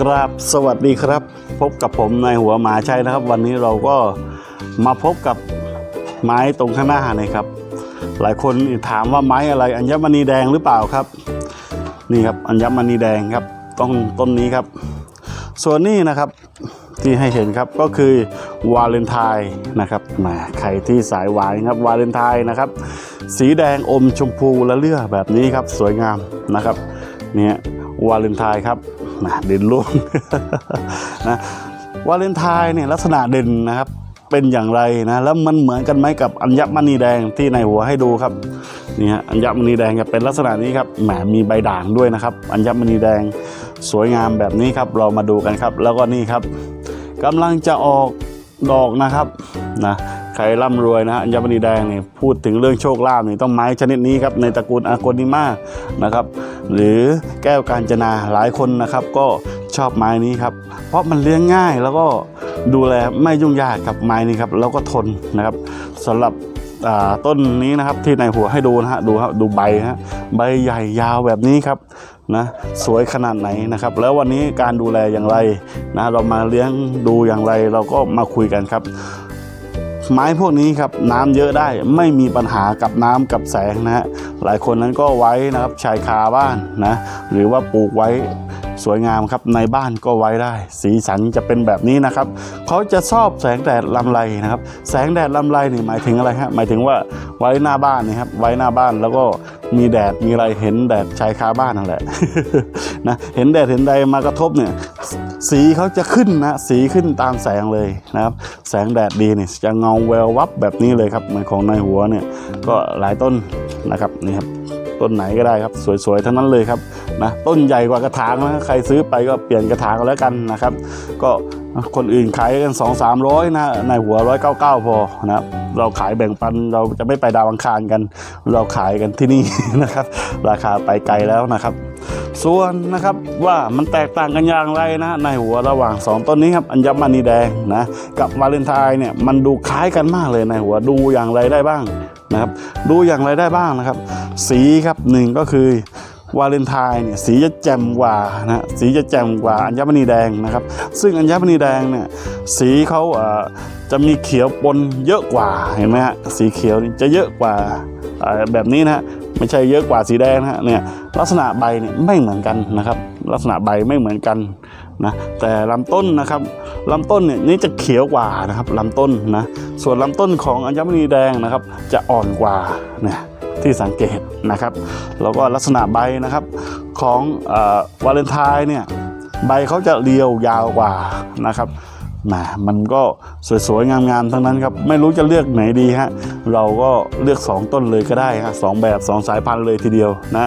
กราบสวัสดีครับ พบกับผมนายหัวหมาชัยนะครับ วันนี้เราก็มาพบกับไม้ตรงข้างหน้านี่ครับ หลายคนถามว่าไม้อะไรอัญมณีแดงหรือเปล่าครับ นี่ครับอัญมณีแดงครับต้นต้นนี้ครับ ส่วนนี้นะครับที่ให้เห็นครับก็คือวาเลนไทน์นะครับแหมาใครที่สายหวานครับวาเลนไทน์นะครับ สีแดงอมชมพูและเลือแบบนี้ครับ สวยงามนะครับ เนี่ยวาเลนไทน์ครับ นะเด่นล่วงนะวาเลนไทน์เนี่ยลักษณะเด่นนะครับเป็นอย่างไรนะแล้วมันเหมือนกันไหมกับอัญมณีแดงที่ในหัวให้ดูครับนี่ฮะอัญมณีแดงจะเป็นลักษณะนี้ครับแหมมีใบด่างด้วยนะครับ อัญมณีแดงสวยงามแบบนี้ครับ เรามาดูกันครับ แล้วก็นี่ครับกำลังจะออกดอกนะครับนะ ใครร่ำรวยนะฮะอัญมณีแดงเนี่ยพูดถึงเรื่องโชคลาภนี่ต้องไม้ชนิดนี้ครับในตระกูลอาโกนิมานะครับหรือแก้วกาญจนาหลายคนนะครับ ก็ชอบไม้นี้ครับ เพราะมันเลี้ยงง่ายแล้วก็ดูแลไม่ยุ่งยากกับไม้นี้ครับแล้วก็ทนนะครับสำหรับต้นนี้นะครับที่ในหัวให้ดูนะฮะดูครับดูใบฮะใบใหญ่ยาวแบบนี้ครับนะสวยขนาดไหนนะครับ แล้ววันนี้การดูแลอย่างไรนะเรามาเลี้ยงดูอย่างไรเราก็มาคุยกันครับ ไม้พวกนี้ครับน้ำเยอะได้ไม่มีปัญหากับน้ำกับแสงนะฮะหลายคนนั้นก็ไว้นะครับชายคาบ้านนะหรือว่าปลูกไว้สวยงามครับในบ้านก็ไว้ได้ สีสันจะเป็นแบบนี้นะครับเขาจะชอบแสงแดดลำไรนะครับ แสงแดดลำไรนี่หมายถึงอะไรฮะหมายถึงว่าไว้หน้าบ้านนี่ครับไว้หน้าบ้านแล้วก็มีแดดมีอะไรเห็นแดดชายคาบ้านนั่นแหละนะเห็นแดดเห็นใดมากระทบเนี่ย สีเขาจะขึ้นนะสีขึ้นตามแสงเลยนะครับ แสงแดดดีเนี่ยจะเงาแวววับแบบนี้เลยครับเหมือนของนายหัวเนี่ยก็หลายต้นนะครับนี่ครับต้นไหนก็ได้ครับ สวยๆทั้งนั้นเลยครับนะต้นใหญ่กว่ากระถางนะใครซื้อไปก็เปลี่ยนกระถางแล้วกันนะครับ ก็คนอื่นขายกัน 2 3 0 0นะนายหัว 199 พอนะเราขายแบ่งปันเราจะไม่ไปดาวอังคารกัน เราขายกันที่นี่นะครับ ราคาไปไกลแล้วนะครับ ส่วนนะครับว่ามันแตกต่างกันอย่างไรนะในหัวระหว่าง 2 ต้นนี้ครับอัญมณีแดงนะกับวาเลนไทน์เนี่ยมันดูคล้ายกันมากเลยในหัวดูอย่างไรได้บ้างนะครับดูอย่างไรได้บ้างนะครับ สีครับหนึ่งก็คือวาเลนไทน์เนี่ยสีจะแจ่มกว่านะสีจะแจ่มกว่าอัญมณีแดงนะครับ ซึ่งอัญมณีแดงเนี่ยสีเขาจะมีเขียวปนเยอะกว่าเห็นไหมฮะสีเขียวจะเยอะกว่าแบบนี้นะฮะ ไม่ใช่เยอะกว่าสีแดงนะฮะเนี่ยลักษณะใบเนี่ยไม่เหมือนกันนะครับ ลักษณะใบไม่เหมือนกันนะแต่ลำต้นนะครับลำต้นเนี่ยนี่จะเขียวกว่านะครับลำต้นนะส่วนลำต้นของอัญมณีแดงนะครับ จะอ่อนกว่าเนี่ยที่สังเกตนะครับ แล้วก็ลักษณะใบนะครับของอวาเลนไทน์เนี่ยใบเขาจะเรียวยาวกว่านะครับ แหมมันก็สวยๆ งามๆ ทั้งนั้นครับ ไม่รู้จะเลือกไหนดีฮะ เราก็เลือก 2 ต้นเลยก็ได้ฮะสองแบบ 2 สายพันธุ์เลยทีเดียวนะ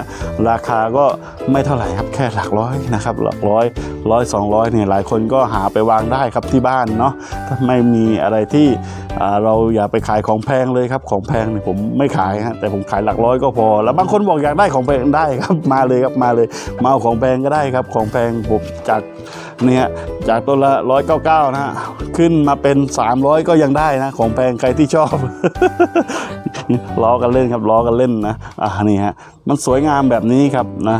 ราคาก็ไม่เท่าไหร่ครับ แค่หลักร้อยนะครับ หลักร้อยร้อยสองร้อยเนี่ยหลายคนก็หาไปวางได้ครับที่บ้านเนาะ ถ้าไม่มีอะไรที่เราอย่าไปขายของแพงเลยครับ ของแพงเนี่ยผมไม่ขายฮะ แต่ผมขายหลักร้อยก็พอ แล้วบางคนบอกอยากได้ของแพงได้ครับ มาเลยครับ มาเลย มาเอาของแพงก็ได้ครับ ของแพงผมจาก เนี่ยจากต้นละร้อยเก้าเก้านะฮะขึ้นมาเป็น 300 ก็ยังได้นะ ของแพงใครที่ชอบ ล้อกันเล่นครับล้อกันเล่นนะอ่านี่ฮะมันสวยงามแบบนี้ครับนะ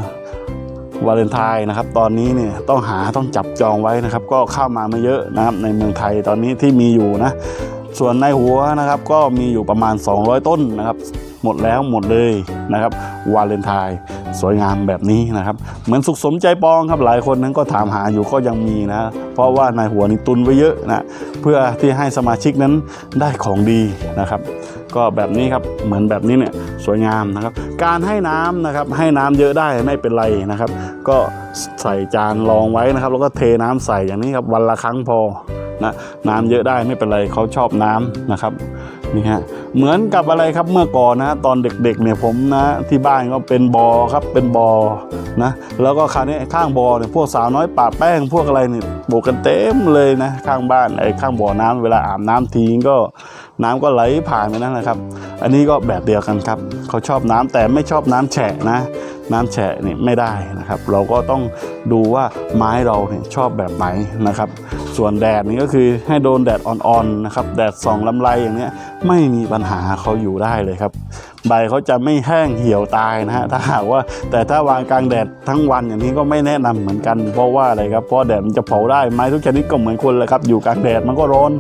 วาเลนไทน์นะครับตอนนี้เนี่ยต้องหาต้องจับจองไว้นะครับ ก็เข้ามาไม่เยอะนะครับในเมืองไทยตอนนี้ที่มีอยู่นะ ส่วนในหัวนะครับก็มีอยู่ประมาณ 200 ต้นนะครับ หมดแล้วหมดเลยนะครับวาเลนไทน์สวยงามแบบนี้นะครับ เหมือนสุขสมใจปองครับหลายคนนั้นก็ถามหาอยู่ก็ยังมีนะ เพราะว่าในหัวนี่ตุนไว้เยอะนะเพื่อที่ให้สมาชิกนั้นได้ของดีนะครับ ก็แบบนี้ครับเหมือนแบบนี้เนี่ยสวยงามนะครับ การให้น้ำนะครับให้น้ำเยอะได้ไม่เป็นไรนะครับ ก็ใส่จานรองไว้นะครับ แล้วก็เทน้ำใส่อย่างนี้ครับวันละครั้งพอนะน้ำเยอะได้ไม่เป็นไรเขาชอบน้ำนะครับ นี่ฮะเหมือนกับอะไรครับเมื่อก่อนนะตอนเด็กๆเนี่ยผมนะที่บ้านก็เป็นบอครับเป็นบอนะแล้วก็คราวนี้ข้างบอเนี่ยพวกสาวน้อยป่าแป้งพวกอะไรเนี่ยปลูกกันเต็มเลยนะข้างบ้านไอ้ข้างบ่อน้ำเวลาอาบน้ำทีก็น้ำก็ไหลผ่านไปนั่นแหละครับ อันนี้ก็แบบเดียวกันครับ เขาชอบน้ำแต่ไม่ชอบน้ำแฉะนะ น้ำแฉะนี่ไม่ได้นะครับ เราก็ต้องดูว่าไม้เราเนี่ยชอบแบบไหนนะครับ ส่วนแดดนี่ก็คือให้โดนแดดอ่อนๆนะครับ แดดส่องลำไรอย่างเนี้ยไม่มีปัญหาเขาอยู่ได้เลยครับ ใบเขาจะไม่แห้งเหี่ยวตายนะฮะถ้าหากว่าแต่ถ้าวางกลางแดดทั้งวันอย่างนี้ก็ไม่แนะนำเหมือนกัน เพราะว่าอะไรครับเพราะแดดมันจะเผาได้ไม้ทุกชนิดก็เหมือนคนแหละครับอยู่กลางแดดมันก็ร้อน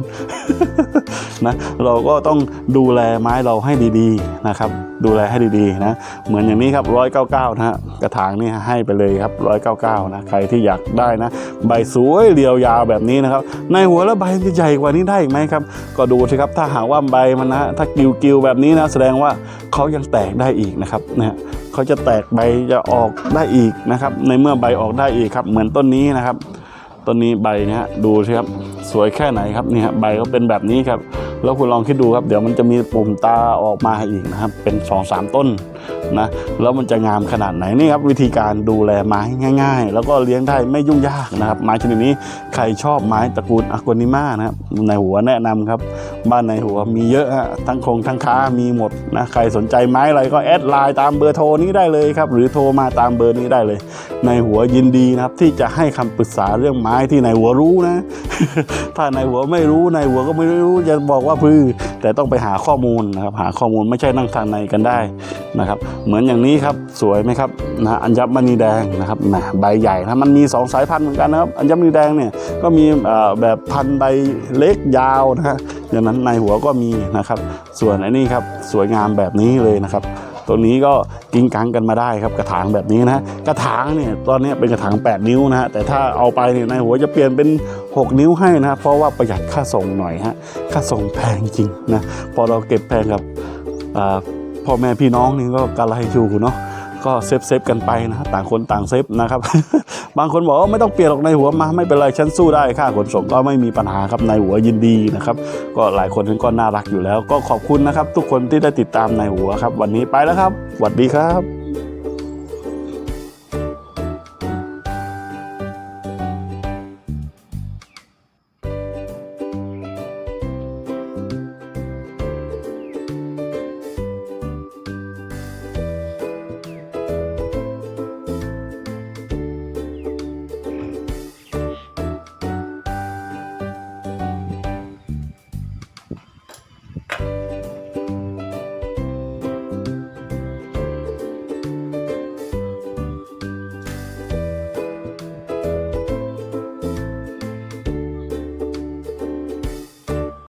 นะเราก็ต้องดูแลไม้เราให้ดีๆนะครับ ดูแลให้ดีๆนะเหมือนอย่างนี้ครับร้อยเก้าเก้านะฮะกระถางนี่ให้ไปเลยครับร้อยเก้าเก้านะใครที่อยากได้นะ ใบสวยเรียวยาวแบบนี้นะครับ ในหัวแล้วใบจะใหญ่กว่านี้ได้อีกไหมครับ ก็ดูสิครับถ้าหากว่าใบมันนะถ้ากิวกิวๆแบบนี้นะแสดงว่าเขายังแตกได้อีกนะครับนะเขาจะแตกใบจะออกได้อีกนะครับ ในเมื่อใบออกได้อีกครับ เหมือนต้นนี้นะครับต้นนี้ใบเนี่ยฮะดูสิครับสวยแค่ไหนครับนี่ฮะใบก็เป็นแบบนี้ครับ แล้วคุณลองคิดดูครับ เดี๋ยวมันจะมีปุ่มตาออกมาอีกนะครับ เป็น2อสามต้น นะแล้วมันจะงามขนาดไหนนี่ครับวิธีการดูแลไม้ง่าย ๆ แล้วก็เลี้ยงได้ไม่ยุ่งยากนะครับ ไม้ชนิดนี้ใครชอบไม้ตระกูลอากวนิมานะครับในหัวแนะนำครับ บ้านในหัวมีเยอะฮะทั้งคงทั้งค้ามีหมดนะใครสนใจไม้อะไรก็แอดไลน์ตามเบอร์โทรนี้ได้เลยครับ หรือโทรมาตามเบอร์นี้ได้เลย ในหัวยินดีนะครับที่จะให้คำปรึกษาเรื่องไม้ที่ในหัวรู้นะ ถ้าในหัวไม่รู้ในหัวก็ไม่รู้จะบอกว่าพือแต่ต้องไปหาข้อมูลนะครับหาข้อมูลไม่ใช่นั่งทางในกันได้นะครับเหมือนอย่างนี้ครับสวยไหมครับนะอัญมณีแดงนะครับนะใบใหญ่นะมันมีสองสายพันธุ์เหมือนกันนะครับ อัญมณีแดงเนี่ยก็มีแบบพันธุ์ใบเล็กยาวนะฮะอย่างนั้นในหัวก็มีนะครับ ส่วนอันนี้ครับสวยงามแบบนี้เลยนะครับตัวนี้ก็กิ้งกังกันมาได้ครับกระถางแบบนี้นะกระถางเนี่ยตอนนี้เป็นกระถาง 8 นิ้วนะฮะแต่ถ้าเอาไปเนี่ยในหัวจะเปลี่ยนเป็น 6 นิ้วให้นะเพราะว่าประหยัดค่าส่งหน่อยฮะค่าส่งแพงจริงนะพอเราเก็บแพงกับ พ่อแม่พี่น้องนี่ก็กะไรอยู่เนาะก็เซฟเซฟกันไปนะต่างคนต่างเซฟนะครับ บางคนบอกว่าไม่ต้องเปลี่ยนหรอกในหัวมาไม่เป็นไรฉันสู้ได้ค่าขนส่งก็ไม่มีปัญหาครับในหัวยินดีนะครับ ก็หลายคนก็น่ารักอยู่แล้ว ก็ขอบคุณนะครับ ทุกคนที่ได้ติดตามในหัวครับ วันนี้ไปแล้วครับสวัสดีครับ